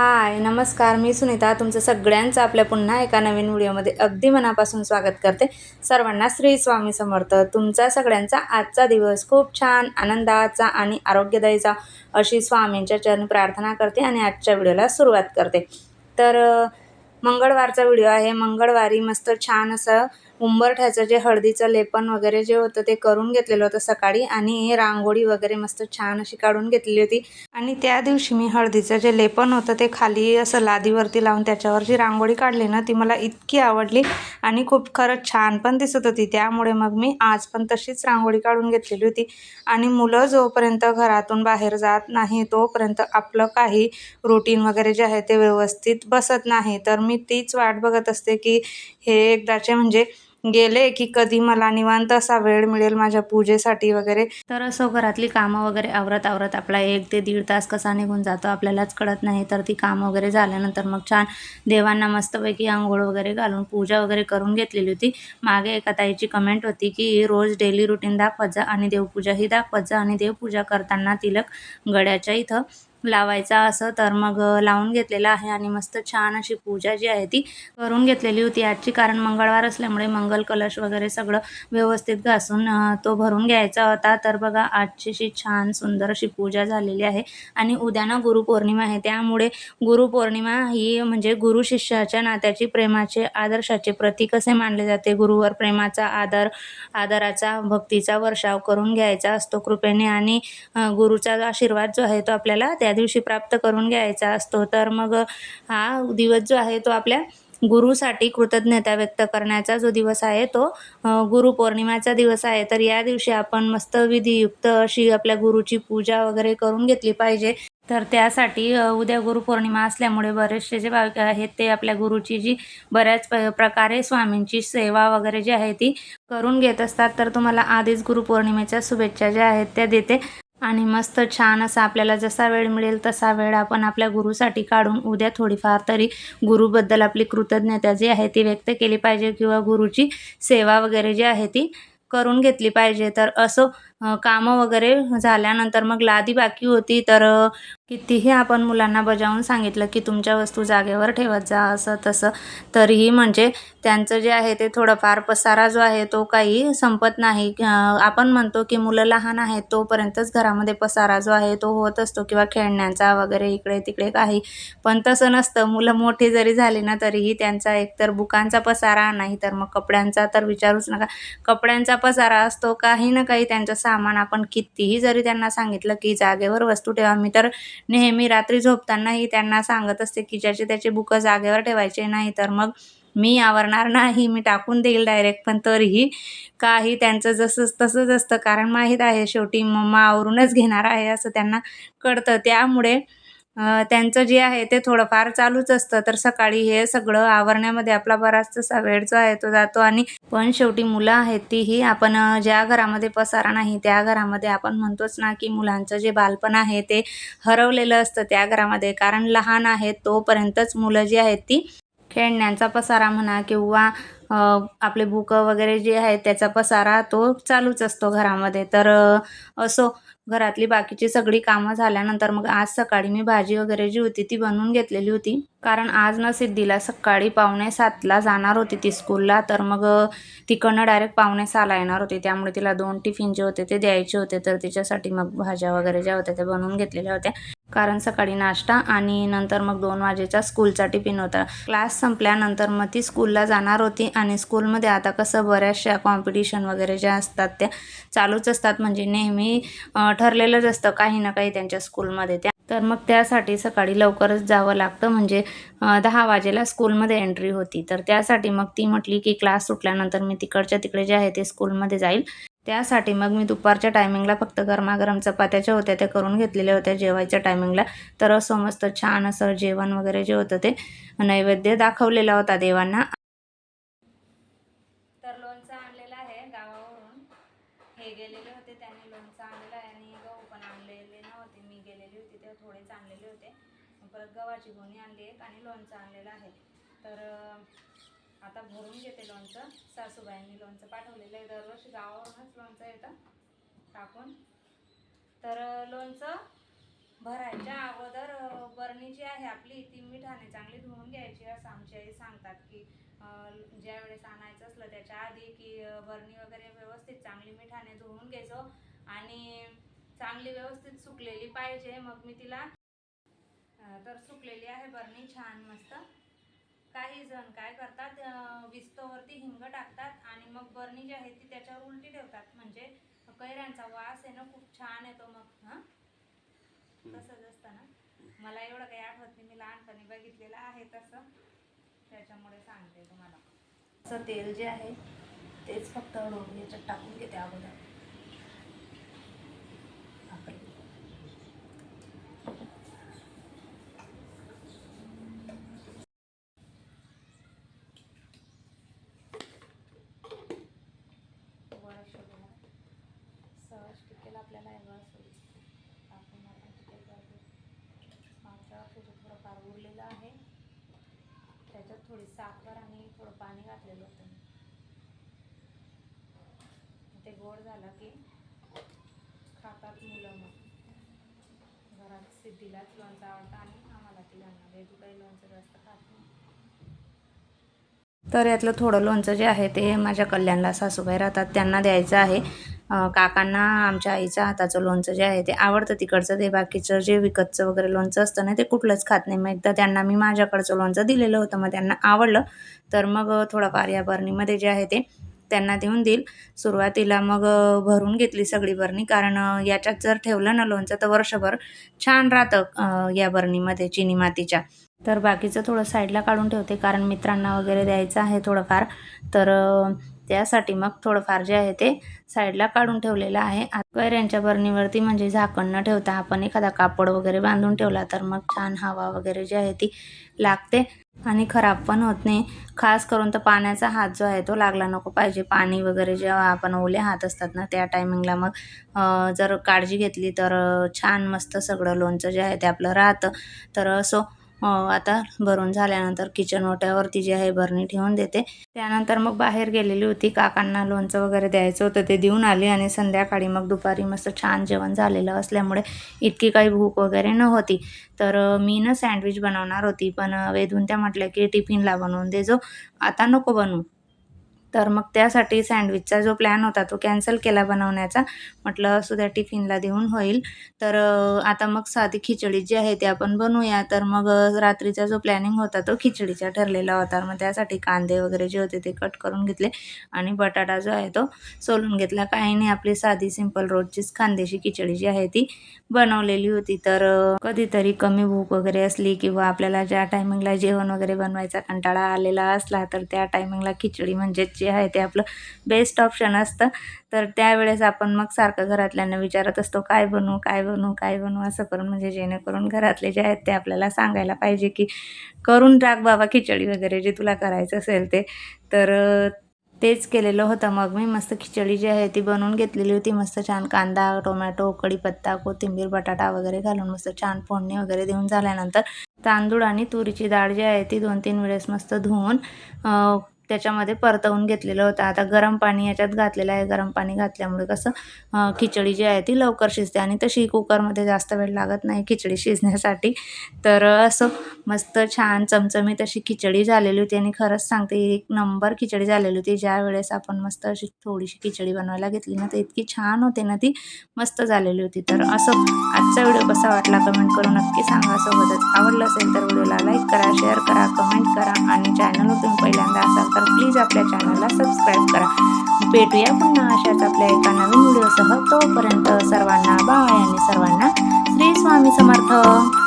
हाय नमस्कार मी सुनीता. तुमचं सगळ्यांचं आपल्या पुन्हा एका नवीन व्हिडिओमध्ये अगदी मनापासून स्वागत करते. सर्वांना श्री स्वामी समर्थ. तुमचा सगळ्यांचा आजचा दिवस खूप छान आनंदाचा आणि आरोग्यदायीचा अशी स्वामींच्या चरणी प्रार्थना करते आणि आजच्या व्हिडिओला सुरुवात करते. तर मंगळवारचा व्हिडिओ आहे. मंगळवारी मस्त छान असं उंबरठ्याचं जे हळदीचं लेपन वगैरे जे होतं ते करून घेतलेलं होतं सकाळी आणि रांगोळी वगैरे मस्त छान अशी काढून घेतलेली होती. आणि त्या दिवशी मी हळदीचं जे लेपन होतं ते खाली असं लादीवरती लावून त्याच्यावर जी रांगोळी काढली ना ती मला इतकी आवडली आणि खूप खरंच छान पण दिसत होती. त्यामुळे मग मी आज पण तशीच रांगोळी काढून घेतलेली होती. आणि मुलं जोपर्यंत घरातून बाहेर जात नाही तोपर्यंत आपलं काही रुटीन वगैरे जे आहे ते व्यवस्थित बसत नाही. तर मी तीच वाट बघत असते की हे एकदाचे म्हणजे गेले की कधी मला निवांत असा वेळ मिळेल माझ्या पूजेसाठी वगैरे. तर असो घरातली कामं वगैरे आवरत आवरत आपला एक ते दीड तास कसा निघून जातो आपल्यालाच कळत नाही. तर ती कामं वगैरे झाल्यानंतर मग छान देवांना मस्तपैकी आंघोळ वगैरे घालून पूजा वगैरे करून घेतलेली होती. मागे एका ताईची कमेंट होती की रोज डेली रुटीन दाखवत जा आणि देवपूजाही दाखवत जा आणि देवपूजा करताना तिलक गड्याच्या इथं लावायचा असं तर मग लावून घेतलेलं आहे आणि मस्त छान अशी पूजा जी आहे ती करून घेतलेली होती. आजची कारण मंगळवार असल्यामुळे मंगल कलश वगैरे सगळं व्यवस्थित घासून तो भरून घ्यायचा होता. तर बघा आजची अशी छान सुंदर अशी पूजा झालेली आहे आणि उद्यानं गुरुपौर्णिमा आहे. त्यामुळे गुरुपौर्णिमा ही म्हणजे गुरु शिष्याच्या नात्याची प्रेमाचे आदर्शाचे प्रतीक असे मानले जाते. गुरुवर प्रेमाचा आदर आदराचा भक्तीचा वर्षाव करून घ्यायचा असतो कृपेने आणि गुरुचा जो आशीर्वाद जो आहे तो आपल्याला त्या त्या दिवशी प्राप्त करून घ्यायचा असतो. तर मग हा दिवस जो आहे तो आपल्या गुरुसाठी कृतज्ञता व्यक्त करण्याचा जो दिवस आहे तो अ, गुरुपौर्णिमाचा दिवस आहे. तर या दिवशी आपण मस्त विधियुक्त अशी आपल्या गुरुची पूजा वगैरे करून घेतली पाहिजे. तर त्यासाठी उद्या गुरुपौर्णिमा असल्यामुळे बरेचसे जे भाविक आहेत ते आपल्या गुरुची जी बऱ्याच प प्रकारे स्वामींची सेवा वगैरे जी आहे ती करून घेत असतात. तर तुम्हाला आधीच गुरुपौर्णिमेच्या शुभेच्छा ज्या आहेत त्या देते. आणि मस्त छान असा आपल्याला जसा वेळ मिळेल तसा वेळ आपण आपल्या गुरुसाठी काढून उद्या थोडीफार तरी गुरुबद्दल आपली कृतज्ञता जी आहे ती व्यक्त केली पाहिजे किंवा गुरुची सेवा वगैरे जी आहे ती करून घेतली पाहिजे. तर असं कामं वगैरे झाल्यानंतर मग लादी बाकी होती तर कितीही आपण मुलांना बजावून सांगितलं की तुमच्या वस्तू जागेवर ठेवत जा असं तसं तरीही म्हणजे त्यांचं जे आहे ते थोडंफार पसारा जो आहे तो काही संपत नाही. आपण म्हणतो की मुलं लहान आहेत तोपर्यंतच घरामध्ये पसारा जो आहे तो होत असतो किंवा खेळण्याचा वगैरे इकडे तिकडे काही. पण तसं नसतं. मुलं मोठी जरी झाली ना तरीही त्यांचा एकतर बुकांचा पसारा नाही तर मग कपड्यांचा तर विचारूच नका. कपड्यांचा पसारा असतो काही ना काही त्यांचं सामान आपण कितीही जरी त्यांना सांगितलं की जागेवर वस्तू ठेवा मी तर नेहमी रात्री झोपतानाही त्यांना सांगत असते की ज्याचे त्याचे बुकं जागेवर ठेवायचे नाही तर मग मी आवरणार नाही मी टाकून देईल डायरेक्ट पण तरीही काही त्यांचं जसं तसंच असतं. कारण माहीत आहे शेवटी मम्मा आवरूनच घेणार आहे असं त्यांना कळतं. त्यामुळे त्यांचं जे आहे ते थोडंफार चालूच असतं. तर सकाळी हे सगळं आवरण्यामध्ये आपला बराचसा वेळ जो आहे तो जातो. आणि पण शेवटी मुलं आहेत तीही. आपण ज्या घरामध्ये पसारा नाही त्या घरामध्ये आपण म्हणतोच ना की मुलांचं जे बालपण आहे ते हरवलेलं असतं त्या घरामध्ये. कारण लहान आहेत तोपर्यंतच मुलं जी आहेत ती खेळण्यांचा पसारा म्हणा किंवा आपले बुकं वगैरे जे आहे त्याचा पसारा तो चालूच असतो घरामध्ये. तर असो घरातली बाकीची सगळी कामं झाल्यानंतर मग आज सकाळी मी भाजी वगैरे जी होती ती बनवून घेतलेली होती. कारण आज ना सिद्धीला सकाळी पावणे सातला जाणार होती ती स्कूलला. तर मग तिकडनं डायरेक्ट पावणे सहाला येणार होती. त्यामुळे तिला दोन टिफिन जे होते ते द्यायचे होते. तर तिच्यासाठी मग भाज्या वगैरे ज्या होत्या त्या बनवून घेतलेल्या होत्या. कारण सकाळी नाश्ता आणि नंतर मग दोन वाजेचा स्कूलचा टिफिन होता. क्लास संपल्यानंतर मग ती स्कूलला जाणार होती आणि स्कूलमध्ये आता कसं बऱ्याचशा कॉम्पिटिशन वगैरे ज्या असतात त्या चालूच असतात. म्हणजे नेहमी ठरलेलंच असतं काही ना काही त्यांच्या स्कूलमध्ये. त्या तर मग त्यासाठी सकाळी लवकरच जावं लागतं. म्हणजे दहा वाजेला स्कूलमध्ये एंट्री होती. तर त्यासाठी मग ती म्हटली की क्लास सुटल्यानंतर मी तिकडच्या तिकडे जे आहे ते स्कूलमध्ये जाईल. त्यासाठी मग मी दुपारच्या टायमिंगला फक्त गरमागरम चपात्याच्या होत्या त्या करून घेतलेल्या होत्या जेवायच्या टायमिंगला तर असं मस्त छान असं जेवण वगैरे जे होतं ते नैवेद्य दाखवलेला होता देवांना. तर लोणचं आणलेलं आहे गावावरून. हे गेलेले होते त्यांनी लोणचं आणलेलं आहे आणि गहू पण आणलेले नव्हते. मी गेलेली होती तेव्हा थोडेच आणलेले होते. परत गव्हाची गोणी आणली एक आणि लोणचं आणलेलं आहे. तर आता भरून घेते लोणचं. सासूबाईंनी लोणचं पाठवलेलं आहे. दरवर्षी गावावरूनच लोणचं येतं टाकून तर लोणचं भरायच्या अगोदर बरणी जी आहे आपली ती मिठाने चांगली धुवून घ्यायची. असं आमची आई सांगतात की ज्या वेळेस आणायचं असलं त्याच्या आधी की बरणी वगैरे व्यवस्थित चांगली मिठाने धुवून घ्यायचो आणि चांगली व्यवस्थित सुकलेली पाहिजे. मग मी तिला तर सुकलेली आहे बरणी छान मस्त. काही जण काय करतात विस्तवरती हिंग टाकतात आणि मग बरणी जी आहे ती त्याच्यावर उलटी ठेवतात. म्हणजे कैऱ्यांचा वास आहे ना खूप छान येतो मग हां? तसंच असतं ना. मला एवढं काही आठवत नाही मी लहानपणी बघितलेलं आहे तसं. त्याच्यामुळे सांगते तुम्हाला. असं तेल जे आहे तेच फक्त याच्यात टाकून घेते अगोदर. आपल्याला हे वळ आपण आपण टिकेल जातो मागच्या वर्षीचं थोडंफार उरलेलं आहे. त्याच्यात थोडी साखर आणि थोडं पाणी घातलेलं होतं ते गोड झालं की खातात मुलं मग. घरात सिद्धीलाच लोणचं आवडतं आणि आम्हाला तिघांना वेदू काही लोणचं जास्त खात नाही. तर यातलं थोडं लोणचं जे आहे ते माझ्या कल्याणला सासूबाई राहतात. त्यांना द्यायचं आहे. काकांना आमच्या आईच्या हाताचं लोणचं जे आहे ते आवडतं तिकडचं. ते बाकीचं जे विकतचं वगैरे लोणचं असतं ना ते कुठलंच खात नाही. मग एकदा त्यांना मी माझ्याकडचं लोणचं दिलेलं होतं मग त्यांना आवडलं. तर मग थोडंफार या बरणीमध्ये जे आहे ते त्यांना देऊन देईल. सुरुवातीला मग भरून घेतली सगळी बरणी. कारण याच्यात जर ठेवलं ना लोणचं तर वर्षभर छान राहतं या बरणीमध्ये चिनी मातीच्या. तर बाकीचं थोडं साईडला काढून ठेवते. कारण मित्रांना वगैरे द्यायचं आहे थोडंफार. तर त्यासाठी मग थोडंफार जे आहे ते साईडला काढून ठेवलेलं आहे. कैऱ्यांच्या बरणीवरती म्हणजे झाकण न ठेवता आपण एखादा कापड वगैरे बांधून ठेवला तर मग छान हवा वगैरे जी आहे ती लागते आणि खराब पण होत नाही. खास करून तर पाण्याचा हात जो आहे तो लागला नको पाहिजे. पाणी वगैरे जेव्हा आपण ओले हात असतात ना त्या टायमिंगला मग जर काळजी घेतली तर छान मस्त सगळं लोणचं जे आहे ते आपलं राहतं. तर असो हो, आता भरून झाल्यानंतर किचन ओट्यावरती जी आहे भरणी ठेवून देते. त्यानंतर मग बाहेर गेलेली होती. काकांना लोणचं वगैरे द्यायचं होतं ते देऊन आली आणि संध्याकाळी मग दुपारी मस्त छान जेवण झालेलं असल्यामुळे इतकी काही भूक वगैरे नव्हती. तर मी ना सँडविच बनवणार होती पण वेधून त्या म्हटल्या की टिफिनला बनवून दे जो. आता नको बनवू. तर मग त्यासाठी सँडविचचा जो प्लॅन होता तो कॅन्सल केला बनवण्याचा. म्हटलं असू द्या टिफिनला देऊन होईल. तर आता मग साधी खिचडी जी आहे ती आपण बनवूया. तर मग रात्रीचा जो प्लॅनिंग होता तो खिचडीचा ठरलेला होता. मग त्यासाठी कांदे वगैरे जे होते ते कट करून घेतले आणि बटाटा जो आहे तो सोलून घेतला. काही नाही आपली साधी सिंपल रोजचीच खांदेशी खिचडी जी आहे ती बनवलेली होती. तर कधीतरी कमी भूक वगैरे असली किंवा आपल्याला ज्या टायमिंगला जेवण वगैरे बनवायचा कंटाळा आलेला असला तर त्या टायमिंगला खिचडी म्हणजेच जे आहे ते आपलं बेस्ट ऑप्शन असतं. तर त्यावेळेस आपण मग सारखं घरातल्यांना विचारत असतो काय बनवू काय बनवू काय बनवू? असं करून म्हणजे जेणेकरून घरातले जे आहेत ते आपल्याला सांगायला पाहिजे की करून टाक बाबा खिचडी वगैरे जे तुला करायचं असेल ते. तर तेच केलेलं होतं मग. मी मस्त खिचडी जी आहे ती बनवून घेतलेली होती. मस्त छान कांदा टोमॅटो कढीपत्ता कोथिंबीर बटाटा वगैरे घालून मस्त छान फोडणी वगैरे देऊन झाल्यानंतर तांदूळ आणि तुरीची डाळ जी आहे ती दोन तीन वेळेस मस्त धुवून त्याच्यामध्ये परतवून घेतलेलं होतं. आता गरम पाणी याच्यात घातलेलं आहे. गरम पाणी घातल्यामुळे कसं खिचडी जी आहे ती लवकर शिजते आणि तशी कुकरमध्ये जास्त वेळ लागत नाही खिचडी शिजण्यासाठी. तर असं मस्त छान चमचमीत अशी खिचडी झालेली होती आणि खरंच सांगते एक नंबर खिचडी झालेली होती. ज्या वेळेस आपण मस्त अशी थोडीशी खिचडी बनवायला घेतली ना तर इतकी छान होते ना ती मस्त झालेली होती. तर असं आजचा व्हिडिओ कसा वाटला कमेंट करून नक्की सांगा. सोबतच आवडलं असेल तर व्हिडिओला लाईक करा शेअर करा कमेंट करा आणि चॅनलवर तुम्ही पहिल्यांदा असाल तर प्लीज आपल्या चॅनलला सबस्क्राईब करा. भेटूया पुन्हा अशाच आपल्या एका नवीन व्हिडिओसह तोपर्यंत सर्वांना बाय आणि सर्वांना श्री स्वामी समर्थ.